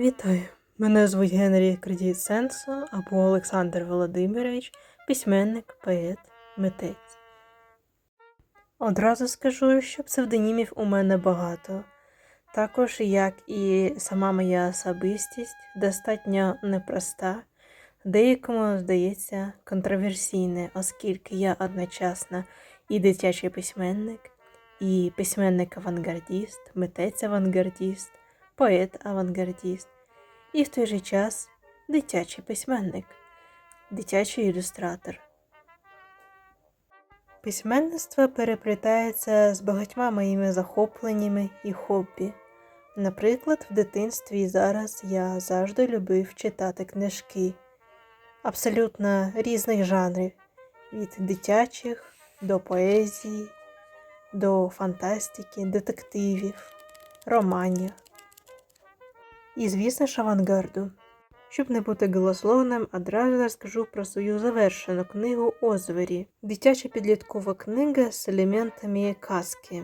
Вітаю! Мене звуть Генрі Кредіт Сенсо або Олександр Володимирович, письменник, поет, митець. Одразу скажу, що псевдонімів у мене багато. Також, як і сама моя особистість, достатньо непроста, деякому здається контроверсійне, оскільки я одночасно і дитячий письменник, і письменник-авангардіст, митець-авангардіст, поет-авангардіст, і в той же час дитячий письменник, дитячий ілюстратор. Письменництво переплітається з багатьма моїми захопленнями і хобі. Наприклад, в дитинстві і зараз я завжди любив читати книжки абсолютно різних жанрів від дитячих до поезії, до фантастики, детективів, романів. І, звісно ж, авангарду. Щоб не бути голословним, одразу розкажу про свою завершену книгу Озвері, дитяча підліткова книга з елементами казки.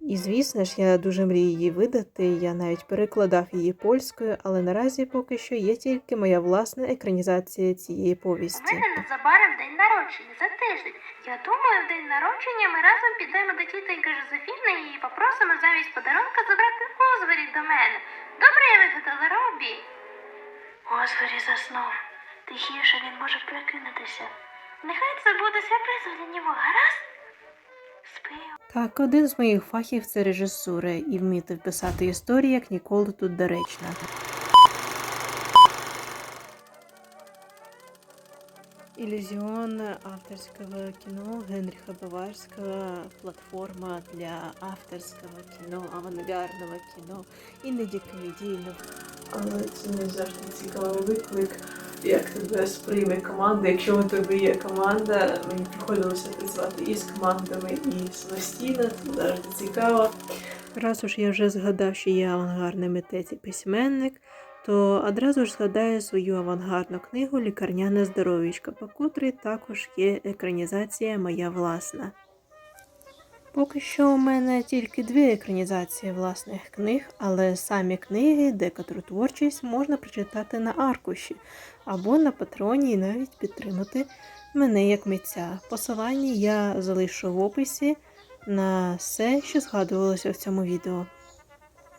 І, звісно ж, я дуже мрію її видати, я навіть перекладав її польською, але наразі поки що є тільки моя власна екранізація цієї У повісті. мене незабаром день народження за тиждень. Я думаю, в день народження ми разом підемо до тітоньки Жозефіни і попросимо замість подарунка забрати Озвері до мене. Добре я вигадала Робі. Озвері заснув. Тихіше він може прикинутися. Нехай це буде сюрпризом для нього, гаразд? Спи. Так, один з моїх фахів це режисура, і вміти вписати історію як ніколи тут доречно. Иллюзион авторского кино Генриха Баварского, платформа для авторского кино, авангардного кіно, іноді комедійного. Але це не завжди як тебе сприйме команда. Якщо у тебе є команда, мені приходилося працювати і з командами, і самостійно, це завжди цікаво. Раз уж я вже згадав, що я авангардний митець і письменник, то одразу ж згадаю свою авангардну книгу Лікарняне здоров'ячко, по котрій також є екранізація моя власна. Поки що у мене тільки дві екранізації власних книг, але самі книги, декотру творчість можна прочитати на аркуші або на патроні і навіть підтримати мене як митця. Посилання я залишу в описі на все, що згадувалося в цьому відео.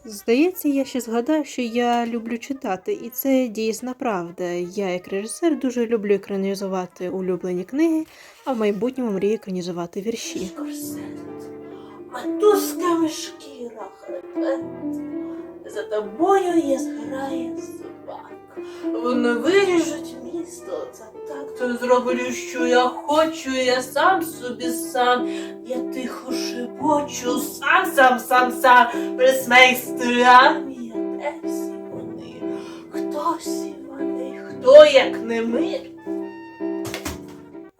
Здається, я ще згадав, що я люблю читати, і це дійсна правда. Я, як режисер, дуже люблю екранізувати улюблені книги, а в майбутньому мрію екранізувати вірші. Мотузками хребет. За тобою є зграє собак. Вони виріжуть місто за так, то зроблю, що я хочу, я сам собі сам. Я тихо шепочу, сам, сам, сам, сам, присмейстри армія, де всі вони? Хто всі вони? Хто як не ми?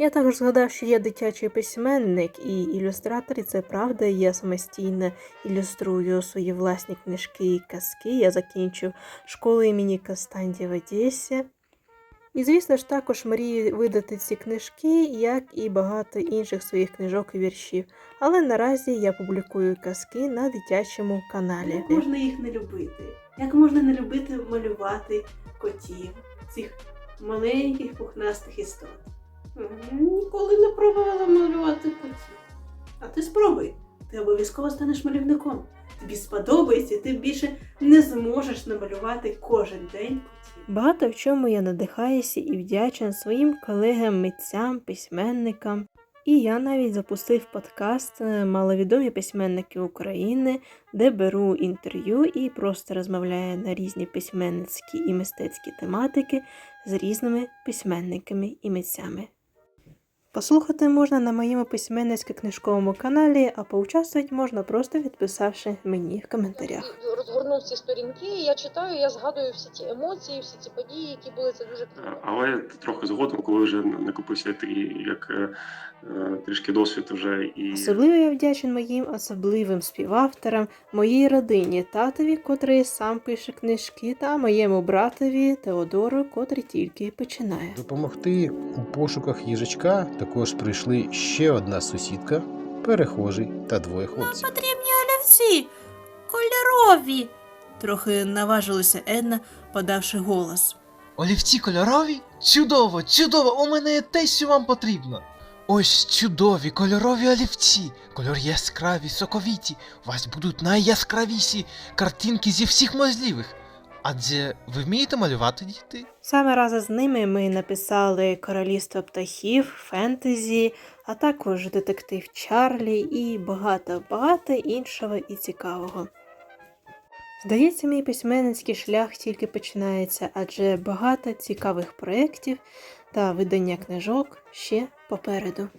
Я також згадав, що я дитячий письменник і ілюстратор, і це правда. Я самостійно ілюструю свої власні книжки і казки. Я закінчив школу імені Кастанді в Одесі. І, звісно ж, також мрію видати ці книжки, як і багато інших своїх книжок і віршів. Але наразі я публікую казки на дитячому каналі. Як можна їх не любити? Як можна не любити малювати котів, цих маленьких пухнастих істот? Ніколи не пробувала малювати котів. А ти спробуй. Ти обов'язково станеш малювником. Тобі сподобається, ти більше не зможеш намалювати кожен день. Багато в чому я надихаюся і вдячен своїм колегам, митцям, письменникам. І я навіть запустив подкаст е, Маловідомі письменники України, де беру інтерв'ю і просто розмовляю на різні письменницькі і мистецькі тематики з різними письменниками і митцями. Послухати можна на моєму письменницько-книжковому каналі, а поучаствувати можна просто відписавши мені в коментарях. розгорнув ці сторінки, я читаю, я згадую всі ті емоції, всі ці події, які були це дуже приємно. Але трохи згодом, коли вже накопився такий як е, е, трішки досвід вже і Особливо я вдячен моїм особливим співавторам, моїй родині, татові, котрий сам пише книжки, та моєму братові Теодору, котрий тільки починає. Допомогти у пошуках їжачка також прийшли ще одна сусідка, перехожий та двоє хлопців. Потрібні олівці кольорові. Трохи наважилася Една, подавши голос. Олівці кольорові? Чудово, чудово! У мене є те, що вам потрібно. Ось чудові кольорові олівці, кольори яскраві, соковіті. У вас будуть найяскравіші картинки зі всіх можливих. Адже ви вмієте малювати діти? Саме разом з ними ми написали Королівство птахів, фентезі, а також детектив Чарлі і багато-багато іншого і цікавого. Здається, мій письменницький шлях тільки починається, адже багато цікавих проєктів та видання книжок ще попереду.